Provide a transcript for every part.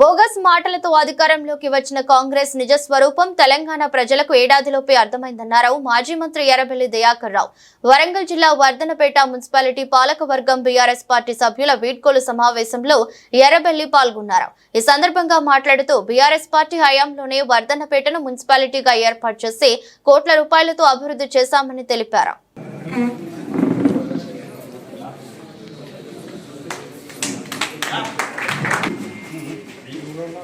Bogus మాటలతో అధికారంలోకి వచ్చిన కాంగ్రెస్ నిజ స్వరూపం తెలంగాణ ప్రజలకు ఏడాదిలోపే అర్థమైందన్నారు. మాజీ మంత్రి ఎర్రబెల్లి దయాకర్ రావు. వరంగల్ జిల్లా వర్ధనపేట మున్సిపాలిటీ పాలకవర్గం బీఆర్ఎస్ పార్టీ సభ్యుల వీడ్కోలు సమావేశంలో ఎర్రబెల్లి పాల్గొన్నారు. ఈ సందర్భంగా మాట్లాడుతూ బీఆర్ఎస్ పార్టీ హయాంలోనే వర్ధనపేటను మున్సిపాలిటీగా ఏర్పాటు చేసి కోట్ల రూపాయలతో అభివృద్ధి చేశామని తెలిపారు.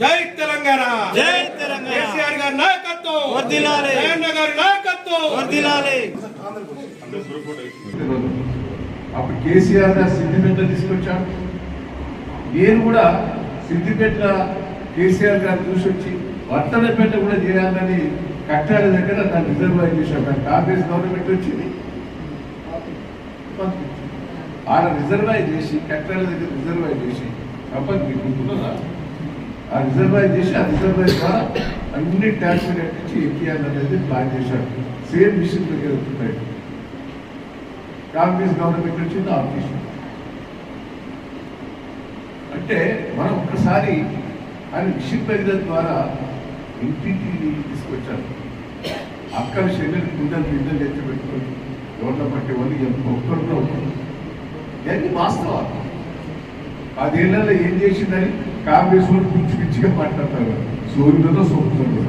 జై తెలంగాణ. జై తెలంగాణ. కేసీఆర్ గారి నాయకత్వం. వర్ధిల్లాలి. జగన్ గారి నాయకత్వం. వర్ధిల్లాలి. అప్పుడు కేసీఆర్ గారు సిద్దిపేట తీసుకొచ్చాడు నేను కూడా సిద్దిపేట కేసీఆర్ గారు చూసి వచ్చి వర్తనపేట కూడా చేయాలని కట్టాల దగ్గర దాన్ని రిజర్వాయర్ చేశాం కాంగ్రెస్ గవర్నమెంట్ వచ్చింది. ఆడ రిజర్వాయర్ చేసి కట్టాల దగ్గర రిజర్వాయర్ చేసి తప్పని మీకు ఆ రిజర్వాయర్ చేసి ఆ రిజర్వాయర్ ద్వారా అన్ని ట్యాక్స్ కట్టించి ఎక్కియాలనేది ప్లాన్ చేశారు. సేమ్ మిషన్ దగ్గర ఉంటాయి కాంగ్రెస్ గవర్నమెంట్ వచ్చింది మిషన్ అంటే మనం ఒక్కసారి ఆయన మిషన్ పెరిగిన ద్వారా ఇంటింటికి తీసుకొచ్చారు. అక్కడ చెల్లెలు కుండలు బిడ్డలు ఎత్తి పెట్టుకొని రోడ్ల పట్టి వాళ్ళు ఎంత ఒక్కరు కూడా ఉంటారు ఇవన్నీ వాస్తవాలు. పదేళ్ళలో ఏం చేసిందని కాంగ్రెస్ వాళ్ళు పిచ్చి పిచ్చిగా మాట్లాడతారు. సూర్యులతో సోపుతుందో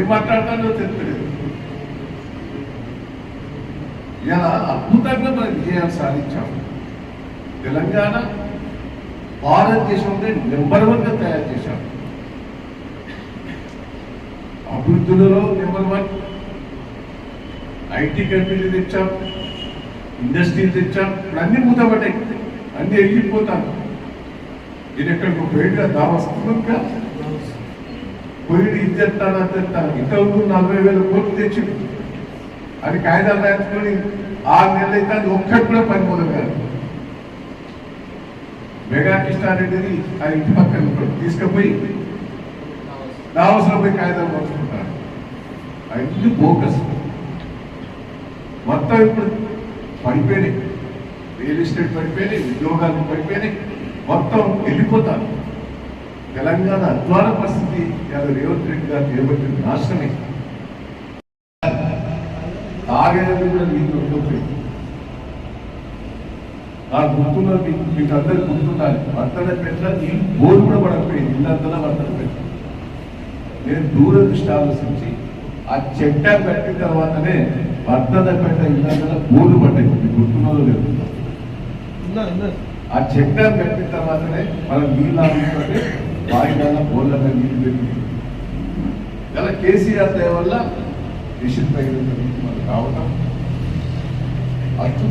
ఏం మాట్లాడతారో తెలియలేదు. ఇలా అద్భుతంగా మనం విజయాలు సాధించాం. తెలంగాణ భారతదేశంలో నెంబర్ వన్గా తయారు చేశాం. అభివృద్ధులలో నెంబర్ వన్. ఐటీ కంపెనీలు తెచ్చాం. ఇండస్ట్రీలు తెచ్చాం. ఇప్పుడు అన్ని మూతపడ్డాయి. అన్నీ వెళ్ళిపోతాను నేను ఎక్కడికి పోయిగా దావస్తుందిగా పోయిడు ఇది తెస్తాను అది తెస్తాను ఇంతకు నలభై వేల కోట్లు తెచ్చింది అది కాగితాలు రాయించుకొని ఆరు నెలలు అయితే అది ఒక్కటి కూడా పని మొదలు కాదు. మెగా కృష్ణారెడ్డిని ఆ ఇంటి పక్కన తీసుకుపోయి దావసలో పోయి కాగితాలు పంచుకుంటారు అన్ని బోకస్ మొత్తం ఇప్పుడు పడిపోయినాయి. రియల్ ఎస్టేట్ పడిపోయినాయి ఉద్యోగాలు పడిపోయినాయి మొత్తం వెళ్ళిపోతారు. తెలంగాణ అద్వాన పరిస్థితి ఇలా రేవంత్ రెడ్డి గారు చేపట్టిన నాశనమే తాగేది కూడా నీళ్ళు ఉండకపోయింది ఆ గుర్తున్న మీకు మీకు గుర్తుండాలి వర్తన పెట్టిన నీళ్ళు బోర్డు కూడా పడకపోయింది ఇల్లంతా వర్తన పెట్ట నేను దూరదృష్టి ఆలోచించి ఆ చెట్ట పెట్టిన తర్వాతనే వర్తన పెట్ట ఇల్లంతా బోర్డు పడ్డాయి. మీకు గుర్తున్నదో లేదు. ఆ చెట్ట పెట్టిన తర్వాతనే మనం నీళ్ళు ఆడుతుంటే వాయిదాల బోర్ల నీళ్ళు పెట్టి ఇలా కేసీఆర్ దయ వల్ల విషయం తగిన మనకు రావటం అర్థం